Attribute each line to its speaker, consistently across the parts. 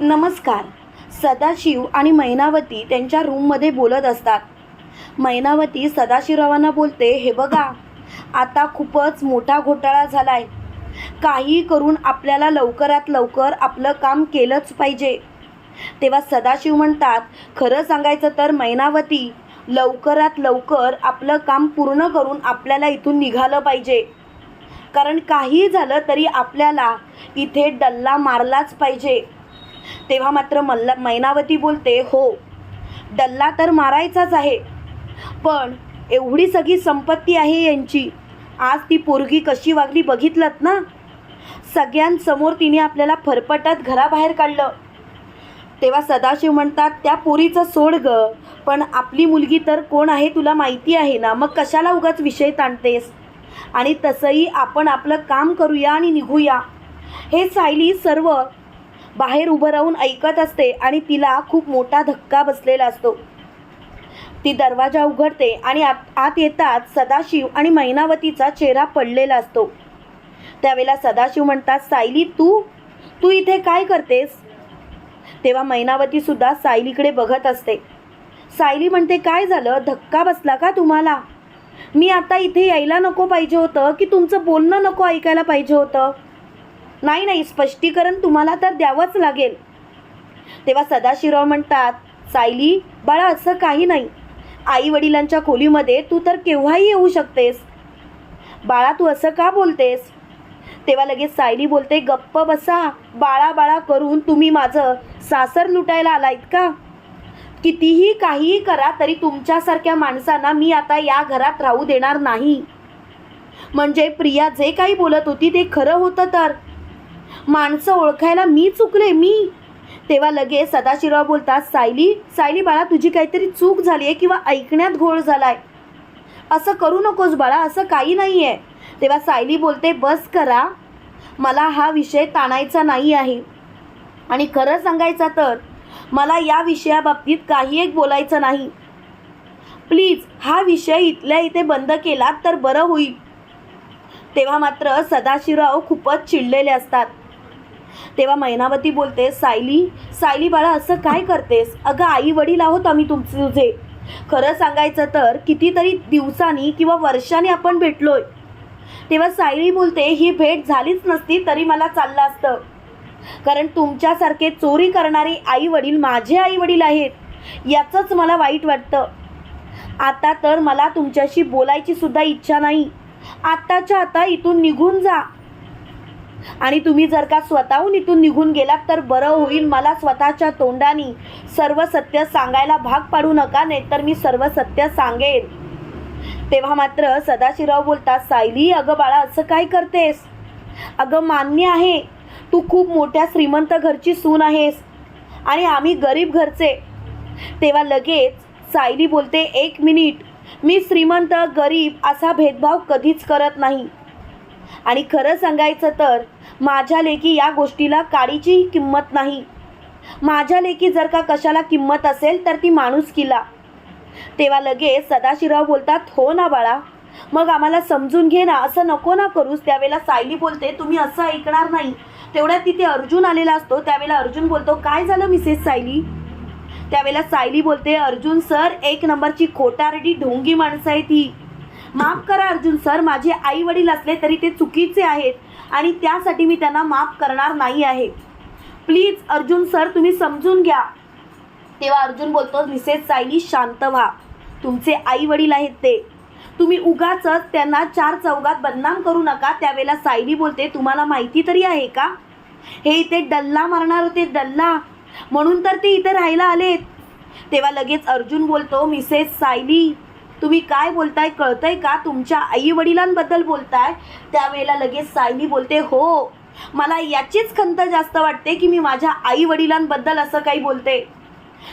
Speaker 1: नमस्कार. सदाशिव आणि मैनावती त्यांच्या रूममध्ये बोलत असतात. मैनावती सदाशिवरावांना बोलते हे बघा आता खूपच मोठा घोटाळा झालाय. काही करून आपल्याला लवकरात लवकर आपलं काम केलंच पाहिजे. तेव्हा सदाशिव म्हणतात खरं सांगायचं तर मैनावती लवकरात लवकर आपलं काम पूर्ण करून आपल्याला इथून निघालं पाहिजे. कारण काही झालं तरी आपल्याला इथे डल्ला मारलाच पाहिजे. तेव्हा मात्र मल्ला मैनावती बोलते हो डल्ला तर मारायचाच आहे पण एवढी सगळी संपत्ती आहे यांची. आज ती पोरगी कशी वागली बघितलंत ना? सगळ्यांसमोर तिने आपल्याला फरफटत घराबाहेर काढलं. तेव्हा सदाशिव म्हणतात त्या पोरीचं सोड ग पण आपली मुलगी तर कोण आहे तुला माहिती आहे ना? मग कशाला उगाच विषय ताणतेस? आणि तसंही आपण आपलं काम करूया आणि निघूया. हे सायली सर्व बाहेर उभं राहून ऐकत असते आणि तिला खूप मोठा धक्का बसलेला असतो. ती दरवाजा उघडते आणि आत आत येतात सदाशिव आणि मैनावतीचा चेहरा पडलेला असतो. त्यावेळेला सदाशिव म्हणतात सायली तू? तू इथे काय करतेस? तेव्हा मैनावती सुद्धा सायलीकडे बघत असते. सायली म्हणते काय झालं? धक्का बसला का तुम्हाला? मी आता इथे यायला नको पाहिजे होतं की तुमचं बोलणं नको ऐकायला पाहिजे होतं? नाही नाही स्पष्टीकरण तुम्हाला तर द्यावंच लागेल. तेव्हा सदाशिवराव म्हणतात सायली बाळा असं काही नाही. आई वडिलांच्या खोलीमध्ये तू तर केव्हाही येऊ शकतेस. बाळा तू असं का बोलतेस? तेव्हा लगेच सायली बोलते गप्प बसा. बाळा बाळा करून तुम्ही माझं सासर लुटायला आलायत का? कितीही काहीही करा तरी तुमच्यासारख्या माणसांना मी आता या घरात राहू देणार नाही. म्हणजे प्रिया जे काही बोलत होती ते खरं होतं तर? माणसं ओळखायला मी चुकले मी. तेव्हा लगेच सदाशिवराव बोलतात सायली सायली बाळा तुझी काहीतरी चूक झाली आहे किंवा ऐकण्यात घोळ झालाय. असं करू नकोस बाळा असं काही नाही आहे तेव्हा सायली बोलते बस करा. मला हा विषय ताणायचा नाही आहे. आणि खरं सांगायचं तर मला या विषयाबाबतीत काही एक बोलायचं नाही. प्लीज हा विषय इथल्या इथे बंद केला तर बरं होईल. तेव्हा मात्र सदाशिवराव खूपच चिडलेले असतात. तेव्हा मैनावती बोलते सायली सायली बाळा असं काय करतेस? अगं आई वडील आहोत आम्ही तुमचे तुझे. खरं सांगायचं तर कितीतरी दिवसांनी किंवा वर्षांनी आपण भेटलोय. तेव्हा सायली बोलते ही भेट झालीच नसती तरी मला चाललं असतं. कारण तुमच्यासारखे चोरी करणारे आई वडील माझे आई वडील आहेत. याचंच मला वाईट वाटतं. आता तर मला तुमच्याशी बोलायची सुद्धा इच्छा नाही. आत्ताच्या आता इथून निघून जा. आणि तुम्ही जर का स्वतःहून इथून निघून गेलात तर बरं होईल. मला स्वतःच्या तोंडाने सर्व सत्य सांगायला भाग पाडू नका नाहीतर मी सर्व सत्य सांगेन. तेव्हा मात्र सदाशिवराव बोलतात सायली अगं बाळा असं काय करतेस? अगं मान्य आहे तू खूप मोठ्या श्रीमंत घरची सून आहेस आणि आम्ही गरीब घरचे. तेव्हा लगेच सायली बोलते एक मिनिट मी श्रीमंत गरीब असा भेदभाव कधीच करत नाही. आणि खरं सांगायचं तर माझ्या लेकी या गोष्टीला काडीची किंमत नाही. माझ्या लेकी जर का कशाला किंमत असेल तर ती माणुसकीला तेव्हा लगेच सदाशिवराव बोलतात हो ना बाळा मग आम्हाला समजून घे ना असं नको ना करूस. त्यावेळेला सायली बोलते तुम्ही असं ऐकणार नाही. तेवढ्यात तिथे अर्जुन आलेला असतो. त्यावेळेला अर्जुन बोलतो काय झालं मिसेस सायली? त्यावेळेला सायली बोलते अर्जुन सर एक नंबरची खोटारडी ढोंगी माणसं आहे ती. माफ करा अर्जुन सर माझे आई वडील असले तरी ते चुकीचे आहेत आणि त्यासाठी मी त्यांना माफ करणार नाही आहे. प्लीज अर्जुन सर तुम्ही समजून घ्या. तेव्हा अर्जुन बोलतो मिसेस सायली शांत व्हा. तुमचे आई वडील आहेत ते. तुम्ही उगाच त्यांना चार चौघात बदनाम करू नका. त्यावेळेला सायली बोलते तुम्हाला माहिती तरी आहे का? हे इथे डल्ला मारणार होते डल्ला. म्हणून तर ते इथे राहायला आलेत. तेव्हा लगेच अर्जुन बोलतो मिसेस सायली तुम्ही काय बोलताय कळतंय का? तुमच्या आई वडिलांबद्दल बोलताय. त्यावेळेला लगेच सायली बोलते हो मला याचीच खंत जास्त वाटते की मी माझ्या आई वडिलांबद्दल असं काही बोलते.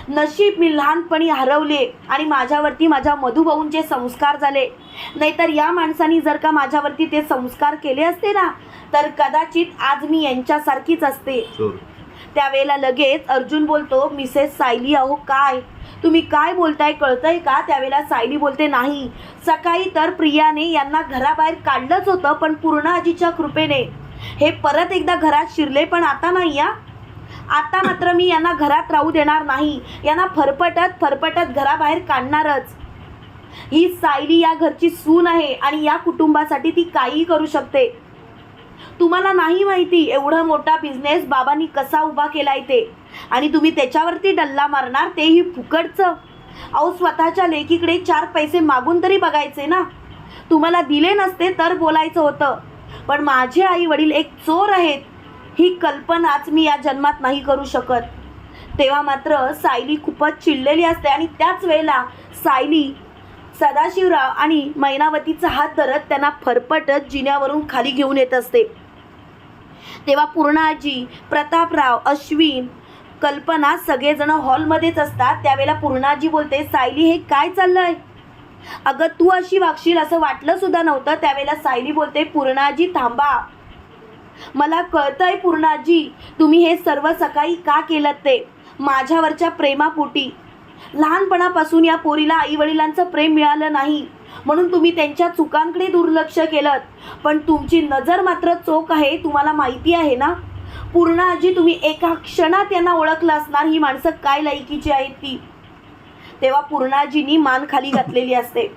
Speaker 1: नशीब मी लहानपणी हरवले आणि माझ्यावरती माझ्या मधुभाऊंचे संस्कार झाले. नाहीतर या माणसांनी जर का माझ्यावरती ते संस्कार केले असते ना तर कदाचित आज मी यांच्यासारखीच असते. त्यावेळेला लगेच अर्जुन बोलतो मिसेस सायली अहो काय? तुम्ही काय बोलताय कळतंय का? त्यावेळेला सायली बोलते नाही. सकाळी तर प्रियाने यांना घराबाहेर काढलंच होतं पण पूर्ण आजीच्या कृपेने. हे परत एकदा घरात शिरले पण आता नाही या आता मात्र मी यांना घरात राहू देणार नाही. यांना फरफटत फरफटत घराबाहेर काढणारच. ही सायली या घरची सून आहे आणि या कुटुंबासाठी ती काहीही करू शकते. तुम्हाला नाही माहिती एवढा मोठा बिझनेस बाबांनी कसा उभा केलाय ते आणि तुम्ही त्याच्यावरती डल्ला मारणार तेही फुकटचं. अहो स्वतःच्या लेकीकडे चार पैसे मागून तरी बघायचे ना. तुम्हाला दिले नसते तर बोलायचं होतं. पण माझे आई वडील एक चोर आहेत. ही कल्पनाच मी या जन्मात नाही करू शकत. तेव्हा मात्र सायली खूपच चिडलेली असते आणि त्याच वेळेला सायली सदाशिवराव आणि मैनावतीचा हात धरत त्यांना फरफटत जिन्यावरून खाली घेऊन येत असते. तेव्हा पूर्णाजी प्रतापराव अश्विन कल्पना सगळेजण हॉलमध्येच असतात. त्यावेळेला पूर्णाजी बोलते सायली हे काय चाललंय? अगं तू अशी वागशील असं वाटलं सुद्धा नव्हतं. त्यावेळेला सायली बोलते पूर्णाजी थांबा. मला कळतंय पूर्णाजी तुम्ही हे सर्व सकाळी का केलं ते? माझ्यावरच्या प्रेमापोटी लहानपणापासून या पोरीला आईवडिलांचं प्रेम मिळालं नाही. म्हणून तुम्ही त्यांच्या चुकांकडे दुर्लक्ष केलं. पण तुमची नजर मात्र चोख आहे तुम्हाला माहिती आहे ना? पूर्ण आजी तुम्ही एका क्षणात यांना ओळखलं असणार ही माणसं काय लायकीची आहेत ती? तेव्हा पूर्णाजीनी मान खाली घातलेली असते.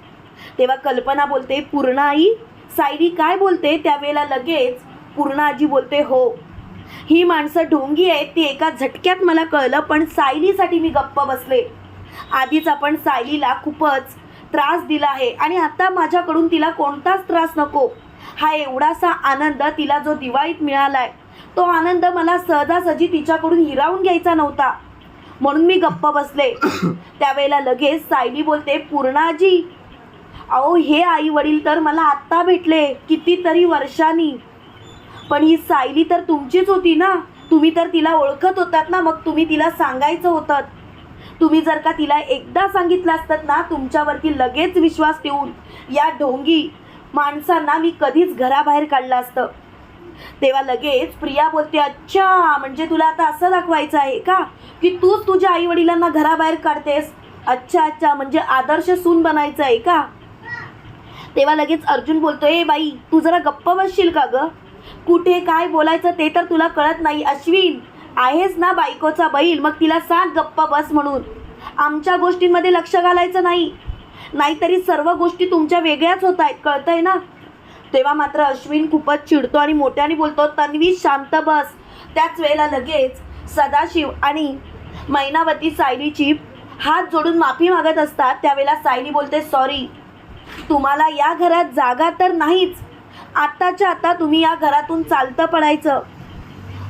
Speaker 1: तेव्हा कल्पना बोलते पूर्ण आई सायरी काय बोलते? त्यावेळेला लगेच पूर्ण आजी बोलते हो. ही माणसं ढोंगी आहेत ती एका झटक्यात मला कळलं पण सायरीसाठी मी गप्प बसले. आधीच आपण सायलीला खूपच त्रास दिला आहे. आणि आता माझ्याकडून तिला कोणताच त्रास नको. हा एवढासा आनंद तिला जो दिवाळीत मिळालाय तो आनंद मला सहजासहजी तिच्याकडून हिरावून घ्यायचा नव्हता. म्हणून मी गप्प बसले. त्यावेळेला लगेच सायली बोलते पूर्णाजी अहो हे आई वडील तर मला आत्ता भेटले कितीतरी वर्षांनी. पण ही सायली तर तुमचीच होती ना? तुम्ही तर तिला ओळखत होतात ना मग तुम्ही तिला सांगायचं होतं. तुम्ही जर का तिला एकदा सांगितलं असतात ना तुमच्यावरती लगेच विश्वास ठेवून या ढोंगी माणसांना मी कधीच घराबाहेर काढलं असतं. तेव्हा लगेच प्रिया बोलते अच्छा म्हणजे तुला आता असं दाखवायचं आहे का? की तूच तुझ्या आई वडिलांना घराबाहेर काढतेस? अच्छा अच्छा म्हणजे आदर्श सून बनायचं आहे का? तेव्हा लगेच अर्जुन बोलतो ए बाई तू जरा गप्प बसशील का ग? कुठे काय बोलायचं ते तर तुला कळत नाही अश्विन. आहेस ना बायकोचा बैल? मग तिला सांग गप्प बस म्हणून. आमच्या गोष्टींमध्ये लक्ष घालायचं नाही. नाहीतरी सर्व गोष्टी तुमच्या वेगळ्याच होत आहेत कळतंय ना? तेव्हा मात्र अश्विन खूपच चिडतो आणि मोठ्याने बोलतो तन्वी शांत बस. त्याच वेळेला लगेच सदाशिव आणि मैनावती सायलीची हात जोडून माफी मागत असतात. त्यावेळेला सायली बोलते सॉरी तुम्हाला या घरात जागा तर नाहीच. आत्ताच्या आता तुम्ही या घरातून चालतं पडायचं.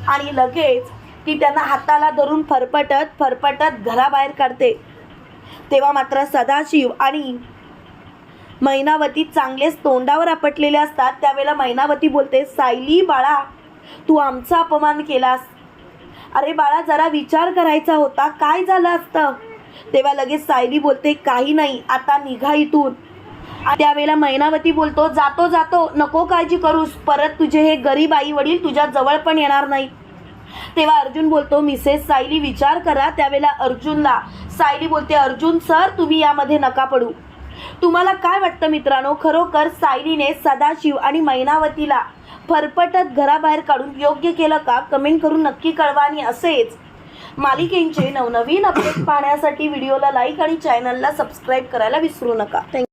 Speaker 1: आणि लगेच ती त्यांना हाताला धरून फरफटत फरफटत घराबाहेर काढते. तेव्हा मात्र सदाशिव आणि मैनावती चांगलेच तोंडावर आपटलेले असतात. त्यावेळेला मैनावती बोलते सायली बाळा तू आमचा अपमान केलास. अरे बाळा जरा विचार करायचा होता. काय झालं असतं? तेव्हा लगेच सायली बोलते काही नाही आता निघा इथून. त्यावेळेला मैनावती बोलतो जातो जातो नको काळजी करूस. परत तुझे हे गरीब आई वडील तुझ्या जवळ पण येणार नाहीत. तेव्हा अर्जुन बोलतो मिसेस सायली विचार करा त्यावेळेला अर्जुनला. सायली बोलते अर्जुन सर तुम्ही यामध्ये नका पडू. तुम्हाला काय वाटतं मित्रांनो? खरोखर सायलीने सदाशिव आणि मैनावतीला फरफटत घराबाहेर काढून योग्य केलं का? कमेंट करून नक्की कळवा आणि असेच. मालिकेंचे नवनवीन अपडेट पाहण्यासाठी व्हिडिओला लाईक आणि चॅनलला सबस्क्राईब करायला विसरू नका. थँक्यू